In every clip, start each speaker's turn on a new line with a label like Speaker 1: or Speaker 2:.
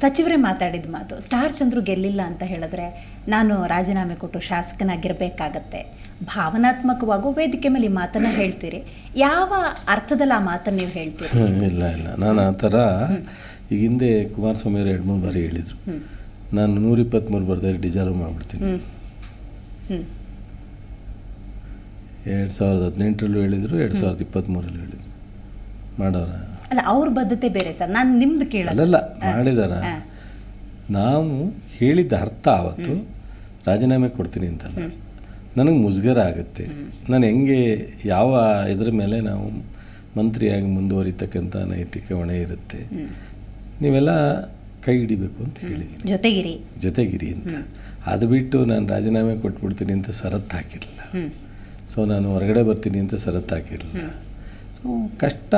Speaker 1: ಸಚಿವರೇ ಮಾತಾಡಿದ ಮಾತು ಸ್ಟಾರ್ ಚಂದ್ರು ಗೆಲ್ಲಿಲ್ಲ ಅಂತ ಹೇಳಿದ್ರೆ ನಾನು ರಾಜೀನಾಮೆ ಕೊಟ್ಟು ಶಾಸಕನಾಗಿರಬೇಕಾಗತ್ತೆ. ಭಾವನಾತ್ಮಕವಾಗೂ ವೇದಿಕೆ ಮೇಲೆ ಈ ಮಾತನ್ನು ಹೇಳ್ತೀರಿ. ಯಾವ ಅರ್ಥದಲ್ಲಿ ಆ ಮಾತನ್ನು ನೀವು ಹೇಳ್ತೀರಿ?
Speaker 2: ಇಲ್ಲ ಇಲ್ಲ. ನಾನು ಆ ಥರ ಈಗ ಹಿಂದೆ ಕುಮಾರಸ್ವಾಮಿ ಅವರು ಎರಡು ಮೂರು ಬಾರಿ ಹೇಳಿದರು. ನಾನು ನೂರ ಇಪ್ಪತ್ತ್ಮೂರು ಬರ್ತಾರೆ ಡಿಸಾಲ್ವ್ ಮಾಡಿಬಿಡ್ತೀನಿ ಎರಡು ಸಾವಿರದ ಹದಿನೆಂಟರಲ್ಲೂ ಹೇಳಿದರು ಎರಡು ಸಾವಿರದ ಇಪ್ಪತ್ತ್ಮೂರಲ್ಲೂ ಹೇಳಿದರು. ಮಾಡೋರ?
Speaker 1: ಅಲ್ಲ ಅವ್ರ ಬದ್ಧತೆ ಬೇರೆ ಸರ್. ನಾನು ನಿಮ್ದು ಕೇಳಲ್ಲ
Speaker 2: ಮಾಡಿದಾರ. ನಾವು ಹೇಳಿದ್ದ ಅರ್ಥ ಆವತ್ತು ರಾಜೀನಾಮೆ ಕೊಡ್ತೀನಿ ಅಂತಲ್ಲ. ನನಗೆ ಮುಜುಗರ ಆಗುತ್ತೆ. ನಾನು ಹೆಂಗೆ ಯಾವ ಇದ್ರ ಮೇಲೆ ನಾವು ಮಂತ್ರಿಯಾಗಿ ಮುಂದುವರಿತಕ್ಕಂಥ ನೈತಿಕ ಹೊಣೆ ಇರುತ್ತೆ. ನೀವೆಲ್ಲ ಕೈ ಹಿಡಿಬೇಕು ಅಂತ ಹೇಳಿದ್ದೀನಿ
Speaker 1: ಜೊತೆಗಿರಿ.
Speaker 2: ಜೊತೆಗಿರಿ ಅಂತ. ಅದು ಬಿಟ್ಟು ನಾನು ರಾಜೀನಾಮೆ ಕೊಟ್ಬಿಡ್ತೀನಿ ಅಂತ ಸರತ್ ಹಾಕಿರಲಿಲ್ಲ. ಸೊ ನಾನು ಹೊರಗಡೆ ಬರ್ತೀನಿ ಅಂತ ಸರತ್ ಹಾಕಿರಲಿಲ್ಲ. ಸೊ ಕಷ್ಟ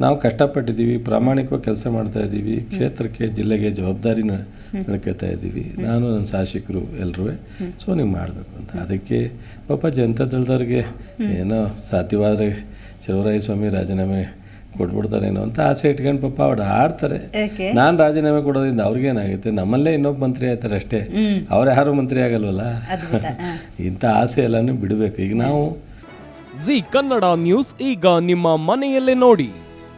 Speaker 2: ನಾವು ಕಷ್ಟಪಟ್ಟಿದ್ದೀವಿ ಪ್ರಾಮಾಣಿಕವಾಗಿ ಕೆಲಸ ಮಾಡ್ತಾ ಇದ್ದೀವಿ ಕ್ಷೇತ್ರಕ್ಕೆ ಜಿಲ್ಲೆಗೆ ಜವಾಬ್ದಾರಿ ನಡ್ಕೋತಾ ಇದ್ದೀವಿ. ನಾನು ನನ್ನ ಶಾಸಕರು ಎಲ್ಲರೂ ಸೊ ನೀವು ಮಾಡಬೇಕು ಅಂತ. ಅದಕ್ಕೆ ಪಾಪ ಜನತಾ ದಳದವ್ರಿಗೆ ಏನೋ ಸಾಧ್ಯವಾದರೆ ಶಿವರಾಯ ಸ್ವಾಮಿ ರಾಜೀನಾಮೆ ಕೊಟ್ಬಿಡ್ತಾರೇನೋ ಅಂತ ಆಸೆ ಇಟ್ಕೊಂಡು ಪಾಪ ಅವ್ರು ಆಡ್ತಾರೆ ನಾನು ರಾಜೀನಾಮೆ ಕೊಡೋದ್ರಿಂದ ಅವ್ರಿಗೇನಾಗುತ್ತೆ ನಮ್ಮಲ್ಲೇ ಇನ್ನೊಬ್ಬ ಮಂತ್ರಿ ಆಯ್ತಾರೆ ಅಷ್ಟೇ. ಅವ್ರು ಯಾರು ಮಂತ್ರಿ ಆಗಲ್ವಲ್ಲ. ಇಂಥ ಆಸೆ ಎಲ್ಲನೂ ಬಿಡಬೇಕು. ಈಗ ನಾವು
Speaker 3: ಜಿ ಕನ್ನಡ ನ್ಯೂಸ್ ಈಗ ನಿಮ್ಮ ಮನೆಯಲ್ಲೇ ನೋಡಿ.